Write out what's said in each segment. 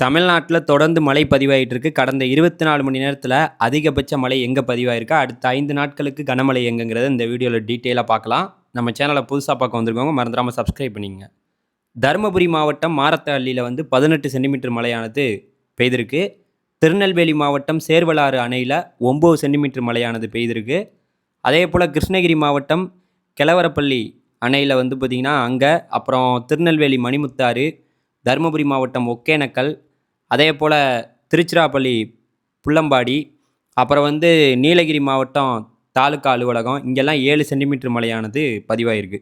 தமிழ்நாட்டில் தொடர்ந்து மழை பதிவாகிட்டு இருக்கு கடந்த இருபத்தி நாலு மணி நேரத்தில் அதிகபட்ச மழை எங்கே பதிவாயிருக்கு? அடுத்த ஐந்து நாட்களுக்கு கனமழை எங்கங்கிறத இந்த வீடியோவில் டீட்டெயிலாக பார்க்கலாம் நம்ம சேனலை புதுசாக பார்க்க வந்திருக்கவங்க மறந்துடாமல் சப்ஸ்கிரைப் பண்ணிங்க தருமபுரி மாவட்டம் மாரத்தஹள்ளியில் வந்து பதினெட்டு சென்டிமீட்டர் மழையானது பெய்திருக்கு. திருநெல்வேலி மாவட்டம் சேர்வலாறு அணையில் ஒம்பது சென்டிமீட்டர் மழையானது பெய்திருக்கு. அதே போல் கிருஷ்ணகிரி மாவட்டம் கிழவரப்பள்ளி அணையில் வந்து பார்த்திங்கன்னா அங்கே அப்புறம் திருநெல்வேலி மணிமுத்தாறு தருமபுரி மாவட்டம் ஒகேனக்கல் அதே போல் திருச்சிராப்பள்ளி புள்ளம்பாடி அப்புறம் வந்து நீலகிரி மாவட்டம் தாலுக்கா அலுவலகம் இங்கெல்லாம் ஏழு சென்டிமீட்டர் மழையானது பதிவாயிருக்கு.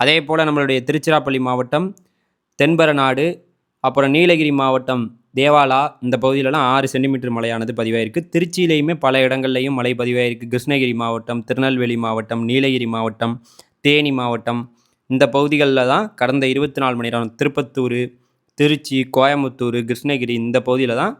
அதே போல் நம்மளுடைய திருச்சிராப்பள்ளி மாவட்டம் தென்பரநாடு அப்புறம் நீலகிரி மாவட்டம் தேவாலா இந்த பகுதியிலலாம் ஆறு சென்டிமீட்டர் மழையானது பதிவாயிருக்கு. திருச்சியிலையுமே பல இடங்கள்லையும் மழை பதிவாயிருக்கு. கிருஷ்ணகிரி மாவட்டம் திருநெல்வேலி மாவட்டம் நீலகிரி மாவட்டம் தேனி மாவட்டம் இந்த பகுதிகளில் தான் கடந்த இருபத்தி நாலு மணி நேரம் திருப்பத்தூர் திருச்சி கோயம்புத்தூர் கிருஷ்ணகிரி இந்த பகுதியில் தான்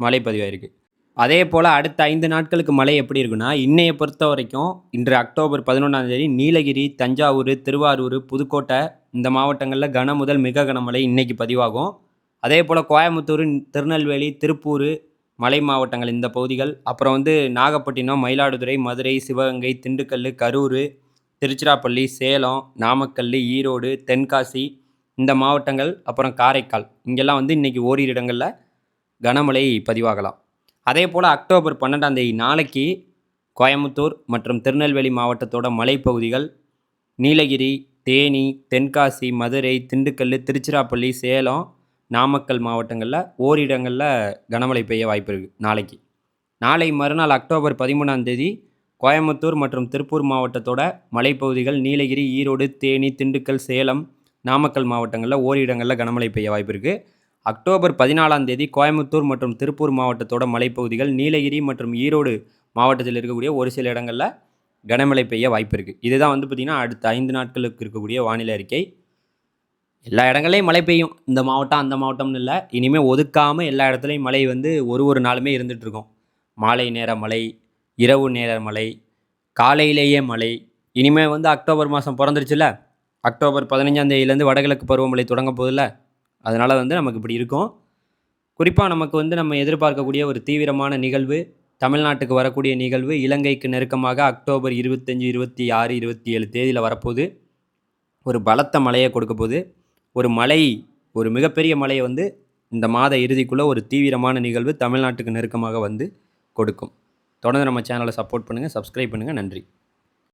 மழை பதிவாயிருக்கு. அதே போல் அடுத்த ஐந்து நாட்களுக்கு மழை எப்படி இருக்குன்னா இன்னையை பொறுத்த வரைக்கும் இன்று அக்டோபர் பதினொன்றாம் தேதி நீலகிரி தஞ்சாவூர் திருவாரூர் புதுக்கோட்டை இந்த மாவட்டங்களில் கன முதல் மிக கனமழை இன்றைக்கி பதிவாகும். அதே போல் கோயம்புத்தூர் திருநெல்வேலி திருப்பூர் மலை மாவட்டங்கள் இந்த பகுதிகள் அப்புறம் வந்து நாகப்பட்டினம் மயிலாடுதுறை மதுரை சிவகங்கை திண்டுக்கல் கரூர் திருச்சிராப்பள்ளி சேலம் நாமக்கல் ஈரோடு தென்காசி இந்த மாவட்டங்கள் அப்புறம் காரைக்கால் இங்கெல்லாம் வந்து இன்றைக்கி ஓரிரு இடங்களில் கனமழை பதிவாகலாம். அதே போல் அக்டோபர் பன்னெண்டாம் தேதி நாளைக்கு கோயம்புத்தூர் மற்றும் திருநெல்வேலி மாவட்டத்தோட மலைப்பகுதிகள் நீலகிரி தேனி தென்காசி மதுரை திண்டுக்கல் திருச்சிராப்பள்ளி சேலம் நாமக்கல் மாவட்டங்களில் ஓரிடங்களில் கனமழை பெய்ய வாய்ப்பு இருக்குது நாளைக்கு. நாளை மறுநாள் அக்டோபர் பதிமூணாம் தேதி கோயம்புத்தூர் மற்றும் திருப்பூர் மாவட்டத்தோட மலைப்பகுதிகள் நீலகிரி ஈரோடு தேனி திண்டுக்கல் சேலம் நாமக்கல் மாவட்டங்களில் ஓரிடங்களில் கனமழை பெய்ய வாய்ப்பு இருக்குது அக்டோபர் பதினாலாம் தேதி கோயம்புத்தூர் மற்றும் திருப்பூர் மாவட்டத்தோட மலைப்பகுதிகள் நீலகிரி மற்றும் ஈரோடு மாவட்டத்தில் இருக்கக்கூடிய ஒரு சில இடங்களில் கனமழை பெய்ய வாய்ப்பு இருக்குது இதுதான் வந்து பார்த்திங்கன்னா அடுத்த ஐந்து நாட்களுக்கு இருக்கக்கூடிய வானிலை அறிக்கை. எல்லா இடங்கள்லையும் மழை பெய்யும். இந்த மாவட்டம் அந்த மாவட்டம்னு இல்லை. இனிமேல் ஒதுக்காமல் எல்லா இடத்துலையும் மழை வந்து ஒரு ஒரு நாளுமே இருந்துகிட்ருக்கும் மாலை நேர மழை இரவு நேர மழை காலையிலேயே மழை. இனிமேல் வந்து அக்டோபர் மாதம் பிறந்துருச்சுல அக்டோபர் பதினஞ்சாம் தேதியிலேருந்து வடகிழக்கு பருவமழை தொடங்க போதில் அதனால் வந்து நமக்கு இப்படி இருக்கும். குறிப்பாக நமக்கு வந்து நம்ம எதிர்பார்க்கக்கூடிய ஒரு தீவிரமான நிகழ்வு தமிழ்நாட்டுக்கு வரக்கூடிய நிகழ்வு இலங்கைக்கு நெருக்கமாக அக்டோபர் இருபத்தஞ்சி இருபத்தி ஆறு இருபத்தி ஏழு தேதியில் வரப்போகுது. ஒரு பலத்த மழையை கொடுக்க போகுது. ஒரு மலை ஒரு மிகப்பெரிய மழையை வந்து இந்த மாத இறுதிக்குள்ளே ஒரு தீவிரமான நிகழ்வு தமிழ்நாட்டுக்கு நெருக்கமாக வந்து கொடுக்கும். தொடர்ந்து நம்ம சேனலை சப்போர்ட் பண்ணுங்கள் சப்ஸ்கிரைப் பண்ணுங்கள் நன்றி.